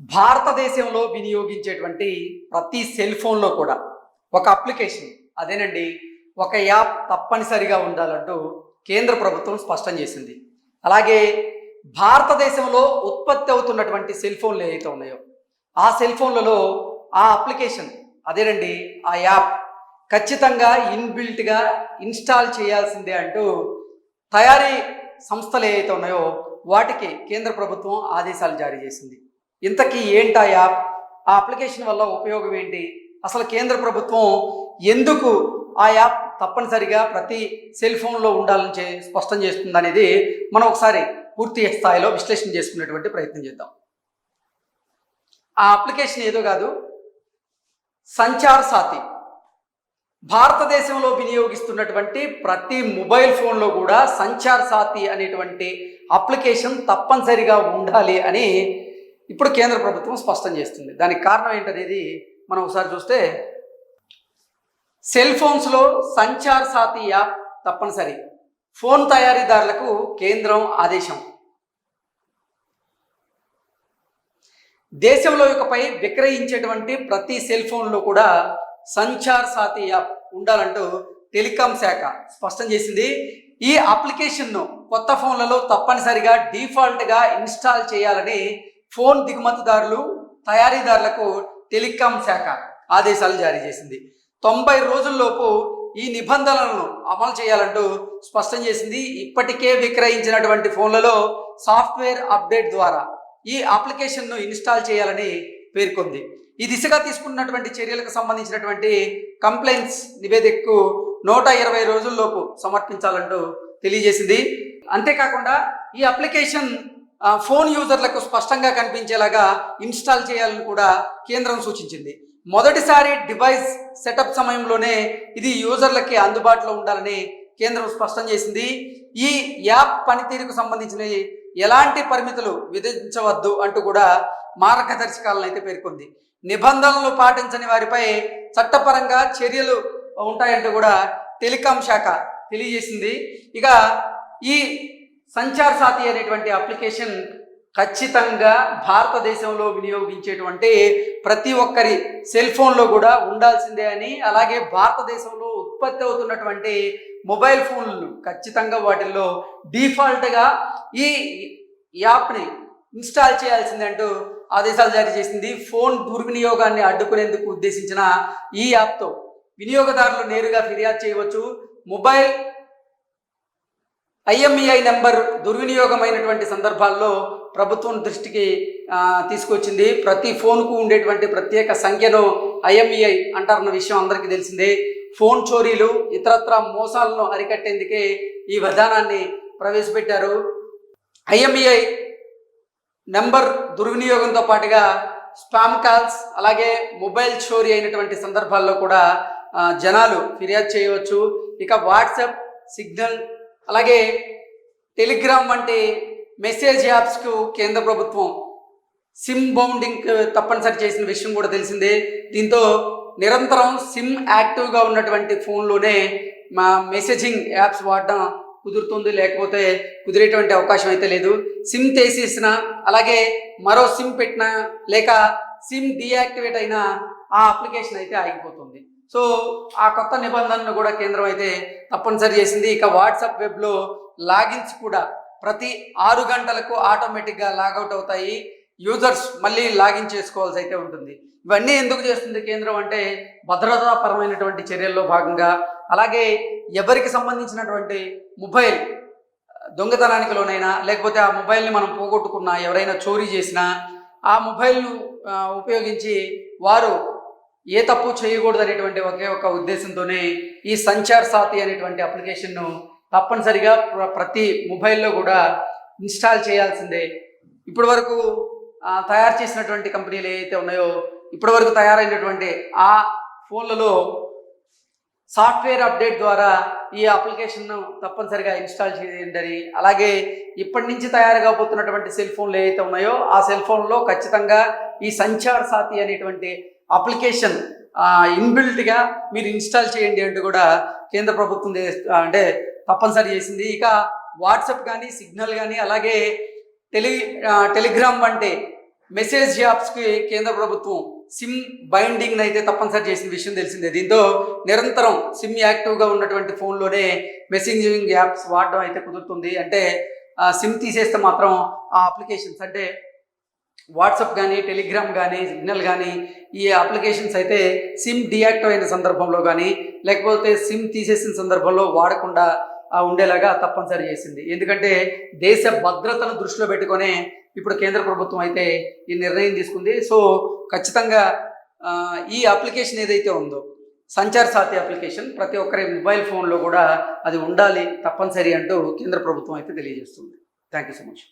భారతదేశంలో వినియోగించేటువంటి ప్రతి సెల్ ఫోన్లో కూడా ఒక అప్లికేషన్ అదేనండి ఒక యాప్ తప్పనిసరిగా ఉండాలంటూ కేంద్ర ప్రభుత్వం స్పష్టం చేసింది. అలాగే భారతదేశంలో ఉత్పత్తి అవుతున్నటువంటి సెల్ ఫోన్లు ఏవైతే ఉన్నాయో ఆ సెల్ ఫోన్లలో ఆ అప్లికేషన్ అదేనండి ఆ యాప్ ఖచ్చితంగా ఇన్బిల్ట్గా ఇన్స్టాల్ చేయాల్సిందే అంటూ తయారీ సంస్థలు ఏవైతే ఉన్నాయో వాటికి కేంద్ర ప్రభుత్వం ఆదేశాలు జారీ చేసింది. ఇంతకీ ఏంటా యాప్? ఆ అప్లికేషన్ వల్ల ఉపయోగం ఏంటి? అసలు కేంద్ర ప్రభుత్వం ఎందుకు ఆ యాప్ తప్పనిసరిగా ప్రతి సెల్ ఫోన్లో ఉండాలని చే స్పష్టం చేస్తుంది అనేది మనం ఒకసారి పూర్తి స్థాయిలో విశ్లేషణ చేసుకునేటువంటి ప్రయత్నం చేద్దాం. ఆ అప్లికేషన్ ఏదో కాదు సంచార్ సాతి. భారతదేశంలో వినియోగిస్తున్నటువంటి ప్రతి మొబైల్ ఫోన్లో కూడా సంచార్ సాతి అనేటువంటి అప్లికేషన్ తప్పనిసరిగా ఉండాలి అని ఇప్పుడు కేంద్ర ప్రభుత్వం స్పష్టం చేస్తుంది. దానికి కారణం ఏంటనేది మనం ఒకసారి చూస్తే సెల్ ఫోన్స్లో సంచార్ సాతి యాప్ తప్పనిసరి. ఫోన్ తయారీదారులకు కేంద్రం ఆదేశం. దేశంలో ఇకపై విక్రయించేటువంటి ప్రతి సెల్ ఫోన్లో కూడా సంచార్ సాతి యాప్ ఉండాలంటూ టెలికాం శాఖ స్పష్టం చేసింది. ఈ అప్లికేషన్ను కొత్త ఫోన్లలో తప్పనిసరిగా డిఫాల్ట్గా ఇన్స్టాల్ చేయాలని ఫోన్ దిగుమతిదారులు తయారీదారులకు టెలికాం శాఖ ఆదేశాలు జారీ చేసింది. తొంభై రోజుల్లోపు ఈ నిబంధనలను అమలు చేయాలంటూ స్పష్టం చేసింది. ఇప్పటికే విక్రయించినటువంటి ఫోన్లలో సాఫ్ట్వేర్ అప్డేట్ ద్వారా ఈ అప్లికేషన్ను ఇన్స్టాల్ చేయాలని పేర్కొంది. ఈ దిశగా తీసుకున్నటువంటి చర్యలకు సంబంధించినటువంటి కంప్లైంట్స్ నివేదికకు నూట ఇరవై రోజుల్లోపు సమర్పించాలంటూ తెలియజేసింది. అంతేకాకుండా ఈ అప్లికేషన్ ఫోన్ యూజర్లకు స్పష్టంగా కనిపించేలాగా ఇన్స్టాల్ చేయాలని కూడా కేంద్రం సూచించింది. మొదటిసారి డివైస్ సెటప్ సమయంలోనే ఇది యూజర్లకి అందుబాటులో ఉండాలని కేంద్రం స్పష్టం చేసింది. ఈ యాప్ పనితీరుకు సంబంధించిన ఎలాంటి పరిమితులు విధించవద్దు అంటూ కూడా మార్గదర్శకాలను అయితే పేర్కొంది. నిబంధనలు పాటించని వారిపై చట్టపరంగా చర్యలు ఉంటాయంటూ కూడా టెలికాం శాఖ తెలియజేసింది. ఇక ఈ సంచార్ సాతి అనేటువంటి అప్లికేషన్ ఖచ్చితంగా భారతదేశంలో వినియోగించేటువంటి ప్రతి ఒక్కరి సెల్ ఫోన్లో కూడా ఉండాల్సిందే అని అలాగే భారతదేశంలో ఉత్పత్తి అవుతున్నటువంటి మొబైల్ ఫోన్లు ఖచ్చితంగా వాటిల్లో డిఫాల్ట్గా ఈ యాప్ని ఇన్స్టాల్ చేయాల్సిందే అంటూ ఆదేశాలు జారీ చేసింది. ఫోన్ దుర్వినియోగాన్ని అడ్డుకునేందుకు ఉద్దేశించిన ఈ యాప్తో వినియోగదారులు నేరుగా ఫిర్యాదు చేయవచ్చు. మొబైల్ ఐఎంఈఐ నెంబర్ దుర్వినియోగమైనటువంటి సందర్భాల్లో ప్రభుత్వం దృష్టికి తీసుకొచ్చింది. ప్రతి ఫోన్కు ఉండేటువంటి ప్రత్యేక సంఖ్యను ఐఎంఈఐ అంటారన్న విషయం అందరికీ తెలిసిందే. ఫోన్ చోరీలు ఇతరత్ర మోసాలను అరికట్టేందుకే ఈ విధానాన్ని ప్రవేశపెట్టారు. ఐఎంఈఐ నెంబర్ దుర్వినియోగంతో పాటుగా స్పామ్ కాల్స్ అలాగే మొబైల్ చోరీ అయినటువంటి సందర్భాల్లో కూడా జనాలు ఫిర్యాదు చేయవచ్చు. ఇక వాట్సాప్ సిగ్నల్ అలాగే టెలిగ్రామ్ వంటి మెసేజ్ యాప్స్కు కేంద్ర ప్రభుత్వం సిమ్ బౌండింగ్ తప్పనిసరి చేసిన విషయం కూడా తెలిసిందే. దీంతో నిరంతరం సిమ్ యాక్టివ్గా ఉన్నటువంటి ఫోన్లోనే మా మెసేజింగ్ యాప్స్ వాడడం కుదురుతుంది. లేకపోతే కుదిరేటువంటి అవకాశం అయితే లేదు. సిమ్ తీసేసిన అలాగే మరో సిమ్ పెట్టిన లేక సిమ్ డీయాక్టివేట్ అయిన ఆ అప్లికేషన్ అయితే ఆగిపోతుంది. సో ఆ కొత్త నిబంధనను కూడా కేంద్రం అయితే తప్పనిసరి చేసింది. ఇక వాట్సాప్ వెబ్లో లాగిన్స్ కూడా ప్రతి ఆరు గంటలకు ఆటోమేటిక్గా లాగౌట్ అవుతాయి. యూజర్స్ మళ్ళీ లాగిన్ చేసుకోవాల్సి అయితే ఉంటుంది. ఇవన్నీ ఎందుకు చేస్తుంది కేంద్రం అంటే భద్రతాపరమైనటువంటి చర్యల్లో భాగంగా అలాగే ఎవరికి సంబంధించినటువంటి మొబైల్ దొంగతనానికి లోనైనా లేకపోతే ఆ మొబైల్ని మనం పోగొట్టుకున్నా ఎవరైనా చోరీ చేసినా ఆ మొబైల్ను ఉపయోగించి వారు ఏ తప్పు చేయకూడదు అనేటువంటి ఒకే ఒక ఉద్దేశంతోనే ఈ సంచార్ సాతి అనేటువంటి అప్లికేషన్ను తప్పనిసరిగా ప్ర- ప్రతి మొబైల్లో కూడా ఇన్స్టాల్ చేయాల్సిందే. ఇప్పటి వరకు తయారు చేసినటువంటి కంపెనీలు ఏవైతే ఉన్నాయో ఇప్పటి వరకు తయారైనటువంటి ఆ ఫోన్లలో సాఫ్ట్వేర్ అప్డేట్ ద్వారా ఈ అప్లికేషన్ను తప్పనిసరిగా ఇన్స్టాల్ చేయండి అలాగే ఇప్పటి నుంచి తయారు కాబోతున్నటువంటి సెల్ ఫోన్లు ఏవైతే ఉన్నాయో ఆ సెల్ ఫోన్లో ఖచ్చితంగా ఈ సంచార్ సాతి అనేటువంటి అప్లికేషన్ ఇన్బిల్ట్గా మీరు ఇన్స్టాల్ చేయండి అంటూ కూడా కేంద్ర ప్రభుత్వం అంటే తప్పనిసరి చేసింది. ఇక వాట్సాప్ కానీ సిగ్నల్ కానీ అలాగే టెలి టెలిగ్రామ్ వంటి మెసేజ్ యాప్స్కి కేంద్ర ప్రభుత్వం సిమ్ బైండింగ్ అయితే తప్పనిసరి చేసిన విషయం తెలిసిందే. దీంతో నిరంతరం సిమ్ యాక్టివ్గా ఉన్నటువంటి ఫోన్లోనే మెసేజింగ్ యాప్స్ వాడడం అయితే కుదురుతుంది. అంటే సిమ్ తీసేస్తే మాత్రం ఆ అప్లికేషన్స్ అంటే వాట్సాప్ కానీ టెలిగ్రామ్ కానీ సిగ్నల్ కానీ ఈ అప్లికేషన్స్ అయితే సిమ్ డియాక్టివ్ అయిన సందర్భంలో కానీ లేకపోతే సిమ్ తీసేసిన సందర్భంలో వాడకుండా ఉండేలాగా తప్పనిసరి చేసింది. ఎందుకంటే దేశ భద్రతను దృష్టిలో పెట్టుకొని ఇప్పుడు కేంద్ర ప్రభుత్వం అయితే ఈ నిర్ణయం తీసుకుంది. సో ఖచ్చితంగా ఈ అప్లికేషన్ ఏదైతే ఉందో సంచార్ సాతి అప్లికేషన్ ప్రతి ఒక్కరి మొబైల్ ఫోన్లో కూడా అది ఉండాలి తప్పనిసరి అంటూ కేంద్ర ప్రభుత్వం అయితే తెలియజేస్తుంది. Thank you so much.